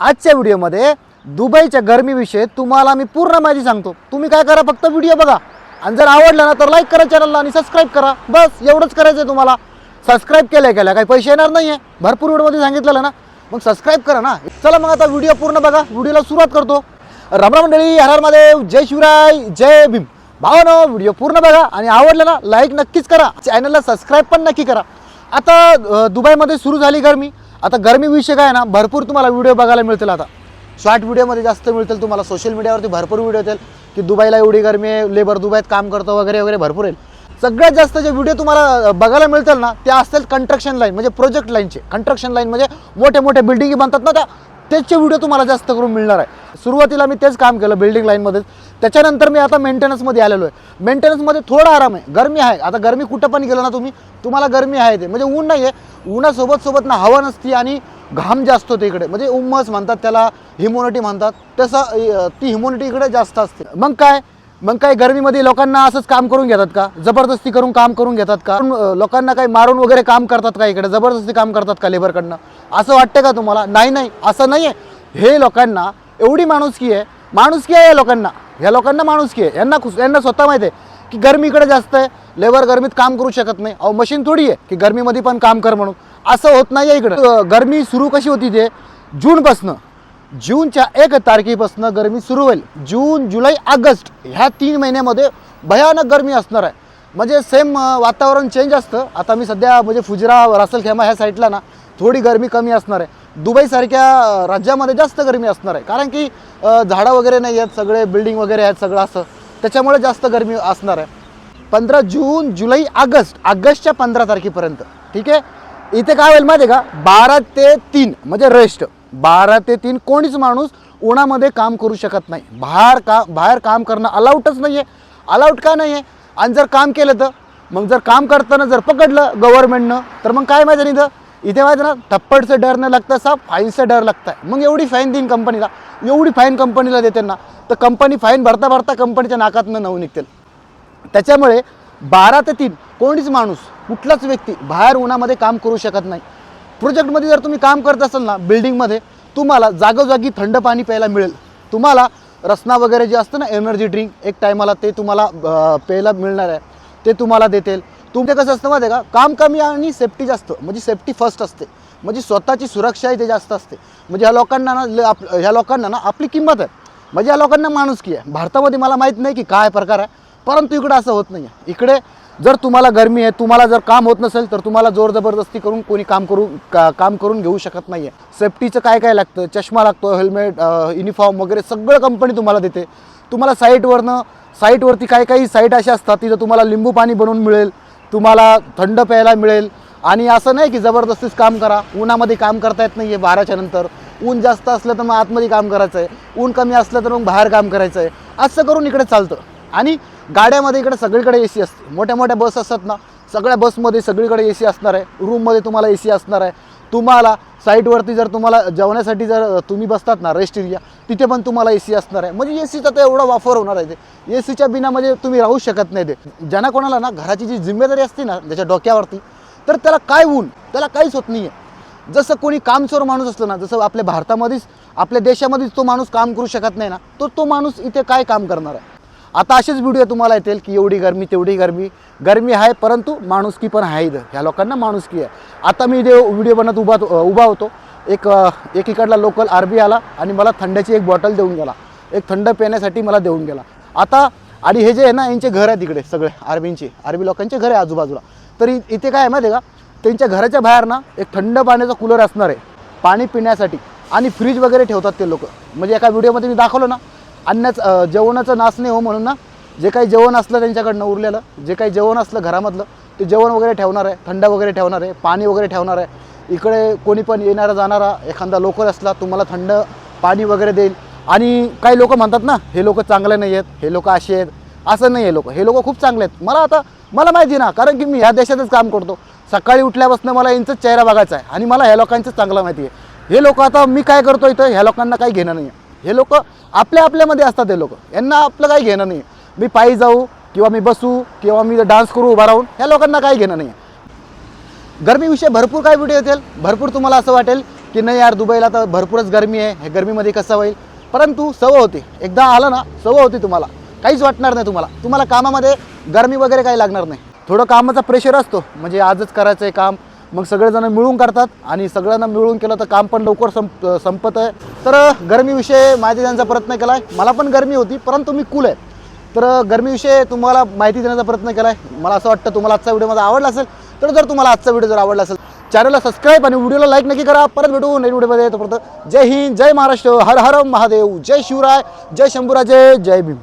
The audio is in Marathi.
आजच्या व्हिडिओमध्ये दुबईच्या गरमीविषयी तुम्हाला मी पूर्ण माहिती सांगतो. तुम्ही काय करा फक्त व्हिडिओ बघा. आणि जर आवडला ना तर लाईक करा चॅनलला आणि सबस्क्राईब करा. बस एवढंच करायचं आहे तुम्हाला. सबस्क्राईब केल्या केल्या. काही पैसे येणार नाही आहे भरपूर व्हिडिओमध्ये सांगितलेलं ना. मग सबस्क्राईब करा ना. चला मग आता व्हिडिओ पूर्ण बघा. व्हिडिओला सुरुवात करतो. रामराम मंडळी हर महादेव. जय शिवराय जय भीम. भावानो व्हिडिओ पूर्ण बघा. आणि आवडलं ना लाईक नक्कीच करा. चॅनलला सबस्क्राईब पण नक्की करा. आता दुबईमध्ये सुरू झाली गरमी. आता गरमीविषयी काय आहे ना भरपूर तुम्हाला व्हिडिओ बघायला मिळतील आता. शॉर्ट व्हिडिओमध्ये जास्त मिळतील तुम्हाला सोशल मीडियावरती भरपूर व्हिडिओ येतील की दुबईला एवढी गरमी आहे लेबर दुबईत काम करतो वगैरे वगैरे भरपूर येईल. सगळ्यात जास्त जे व्हिडिओ तुम्हाला बघायला मिळतील ना ते असतील कंस्ट्रक्शन लाईन म्हणजे प्रोजेक्ट लाईनचे कंस्ट्रक्शन लाईन म्हणजे मोठे मोठे बिल्डिंगी बनतात ना त्या त्याचे व्हिडिओ तुम्हाला जास्त करून मिळणार आहे. सुरुवातीला मी तेच काम केलं बिल्डिंग लाईनमध्ये त्याच्यानंतर मी आता मेंटेनन्समध्ये आलेलो आहे. मेंटेनन्समध्ये थोडा आराम आहे. गरमी आहे. आता गरमी कुठं पण गेलं ना तुम्ही तुम्हाला गरमी आहे ते. म्हणजे ऊन नाही आहे उन्हासोबत सोबत ना हवा नसती आणि घाम जास्त होते इकडे. म्हणजे उम्मस म्हणतात त्याला ह्युमोनिटी म्हणतात. तसं ती ह्युमोनिटी इकडे जास्त असते. मग काय? मग काय गरमीमध्ये लोकांना असंच काम करून घेतात का? जबरदस्ती करून काम करून घेतात का? लोकांना काही मारून वगैरे काम करतात का इकडे? जबरदस्ती काम करतात का लेबरकडनं? असं वाटतं का तुम्हाला? नाही नाही असं नाही आहे हे लोकांना एवढी माणुसकी आहे माणुसकी आहे या लोकांना. या लोकांना माणुसकी आहे. यांना खुश यांना स्वतः माहिती आहे की गरमी इकडे जास्त आहे लेबर गरमीत काम करू शकत नाही. अहो मशीन थोडी आहे की गरमीमध्ये पण काम कर म्हणून. असं होत नाही आहे इकडं गरमी सुरू कशी होती ते? जूनपासनं. जूनच्या एक तारखेपासून गरमी सुरू होईल. जून जुलै ऑगस्ट ह्या तीन महिन्यामध्ये भयानक गरमी असणार आहे. म्हणजे सेम वातावरण चेंज असतं. आता मी सध्या म्हणजे फुजरा रासलखेमा ह्या साईडला ना थोडी गरमी कमी असणार आहे. दुबईसारख्या राज्यामध्ये जास्त गरमी असणार आहे. कारण की झाडं वगैरे नाही आहेत सगळे बिल्डिंग वगैरे आहेत सगळं असं. त्याच्यामुळे जास्त गरमी असणार आहे. पंधरा जून जुलै ऑगस्ट ऑगस्टच्या पंधरा तारखेपर्यंत. ठीक आहे? इथे काय होईल माहिती आहे का? बारा ते तीन म्हणजे रेस्ट बारा ते तीन कोणीच माणूस उन्हामध्ये काम करू शकत नाही. बाहेर का बाहेर काम करणं अलाउटच नाही आहे अलाउट का नाही आहे आणि जर काम केलं तर? मग जर काम करताना जर पकडलं गव्हर्नमेंटनं तर मग काय माहिती नाही इथं इथे माहिती ना थप्पडचं डर न लागतं असा फाईनचं डर लगता आहे मग एवढी फाईन देईन कंपनीला एवढी फाईन कंपनीला देते ना तर कंपनी फाईन भरता भरता कंपनीच्या नाकातनं नऊ निघतील. त्याच्यामुळे बारा ते तीन कोणीच माणूस कुठलाच व्यक्ती बाहेर उन्हामध्ये काम करू शकत नाही. प्रोजेक्टमध्ये जर तुम्ही काम करत असाल ना बिल्डिंगमध्ये तुम्हाला जागोजागी थंड पाणी प्यायला मिळेल. तुम्हाला रसना वगैरे जे असतं ना एनर्जी ड्रिंक एक टायमाला ते तुम्हाला प्यायला मिळणार आहे. ते तुम्हाला देतील. तुमचे कसं असतं माहिती आहे का? काम कमी आणि सेफ्टी जास्त. म्हणजे सेफ्टी फर्स्ट असते. म्हणजे स्वतःची सुरक्षा इथे जास्त असते. म्हणजे ह्या लोकांना ना ल- आप ह्या लोकांना ना आपली किंमत आहे. म्हणजे या लोकांना माणूस की आहे. भारतामध्ये मला माहीत नाही की काय प्रकार आहे. परंतु इकडं असं होत नाही आहे इकडे जर तुम्हाला गरमी आहे तुम्हाला जर काम होत नसेल तर तुम्हाला जोर जबरदस्ती करून कोणी काम करू का काम करून घेऊ शकत नाही आहे सेफ्टीचं काय काय लागतं? चष्मा लागतो हेल्मेट युनिफॉर्म वगैरे सगळं कंपनी तुम्हाला देते. तुम्हाला साईटवरनं साईटवरती काही काही साईट अशा असतात तिथं तुम्हाला लिंबू पाणी बनवून मिळेल तुम्हाला थंड प्यायला मिळेल. आणि असं नाही की जबरदस्तीच काम करा. उन्हामध्ये काम करता येत नाही आहे बाराच्या नंतर. ऊन जास्त असलं तर मग आतमध्ये काम करायचं आहे ऊन कमी असलं तर मग बाहेर काम करायचं आहे असं करून इकडे चालतं. आणि गाड्यामध्ये इकडे सगळीकडे ए सी असते. मोठ्या मोठ्या बस असतात ना सगळ्या बसमध्ये सगळीकडे ए सी असणार आहे. रूममध्ये तुम्हाला ए सी असणार आहे. तुम्हाला साईटवरती जर तुम्हाला जेवण्यासाठी जर तुम्ही बसतात ना रेस्ट एरिया तिथे पण तुम्हाला ए सी असणार आहे. म्हणजे ए सीचा तर एवढा वापर होणार आहे ते. ए सीच्या बिना म्हणजे तुम्ही राहू शकत नाही ते. ज्यांना कोणाला ना घराची जी जिम्मेदारी असते ना त्याच्या डोक्यावरती तर त्याला काय ऊन? त्याला काहीच होत नाही आहे जसं कोणी कामचोर माणूस असतो ना जसं आपल्या भारतामध्येच आपल्या देशामध्येच तो माणूस काम करू शकत नाही ना तो तो माणूस इथे काय काम करणार आहे? आता असेच व्हिडिओ तुम्हाला येतील की एवढी गरमी तेवढी गरमी. गरमी आहे परंतु माणुसकी पण आहे इथं. ह्या लोकांना माणुसकी आहे. आता मी इथे व्हिडिओ बनत उभा उभा होतो. एक एकीकडला एक इकडला लोकल आरबी आला आणि मला थंड्याची एक बॉटल देऊन गेला. एक थंड पिण्यासाठी मला देऊन गेला. आता आणि हे जे आहे ना यांचे घर आहे तिकडे सगळे आर्मींचे आर्मी लोकांचे घर आहे आजूबाजूला. तर इथे काय आहे माहिती आहे का? त्यांच्या घराच्या बाहेर ना एक थंड पाण्याचा कूलर असणार आहे. पाणी पिण्यासाठी. आणि फ्रीज वगैरे ठेवतात ते लोक. म्हणजे एका व्हिडिओमध्ये मी दाखवलं ना अन्नाचं जेवणाचं नाश नाही हो म्हणून ना जे काही जेवण असलं त्यांच्याकडनं उरलेलं जे काही जेवण असलं घरामधलं ते जेवण वगैरे ठेवणार आहे थंड वगैरे ठेवणार आहे पाणी वगैरे ठेवणार आहे. इकडे कोणी पण येणारा जाणारा एखादा लोकल असला तुम्हाला थंड पाणी वगैरे देईल. आणि काही लोक म्हणतात ना हे लोक चांगले नाही आहेत हे लोक असे आहेत. असं नाही आहे लोक. हे लोक खूप चांगले आहेत. मला आता मला माहिती आहे ना कारण की मी ह्या देशातच काम करतो. सकाळी उठल्यापासून मला यांचाच चेहरा बघायचा आहे. आणि मला ह्या लोकांचं चांगलं माहिती आहे. हे लोक आता मी काय करतो इथं ह्या लोकांना काही घेणं नाही आहे हे लोक आपल्या आपल्यामध्ये असतात हे लोक. यांना आपलं काही घेणं नाही. मी पायी जाऊ किंवा मी बसू किंवा मी डान्स करू उभा राहून ह्या लोकांना काही घेणं नाही. गरमीविषयी भरपूर काय व्हिडिओ येतील. भरपूर तुम्हाला असं वाटेल की नाही यार दुबईला तर भरपूरच गरमी आहे. हे गरमीमध्ये कसं होईल? परंतु सवय होती. एकदा आलं ना सवय होती तुम्हाला. काहीच वाटणार नाही तुम्हाला. तुम्हाला कामामध्ये गरमी वगैरे काही लागणार नाही. थोडं कामाचा प्रेशर असतो. म्हणजे आजच करायचं आहे काम मग सगळेजण मिळून करतात आणि सगळ्यांना मिळून केलं तर काम पण लवकर संप संपत आहे. तर गरमीविषयी माहिती देण्याचा प्रयत्न केला आहे मला पण गरमी होती परंतु मी कूल आहे. तर गरमीविषयी तुम्हाला माहिती देण्याचा प्रयत्न केला आहे मला असं वाटतं तुम्हाला आजचा व्हिडिओ माझा आवडला असेल तर जर तुम्हाला आजचा व्हिडिओ जर आवडला असेल चॅनलला सबस्क्राईब आणि व्हिडिओला लाईक नक्की करा. परत भेटू नवीन व्हिडिओमध्ये तोपर्यंत जय हिंद जय महाराष्ट्र. हर हर महादेव. जय शिवराय जय शंभूराजे जय भीम.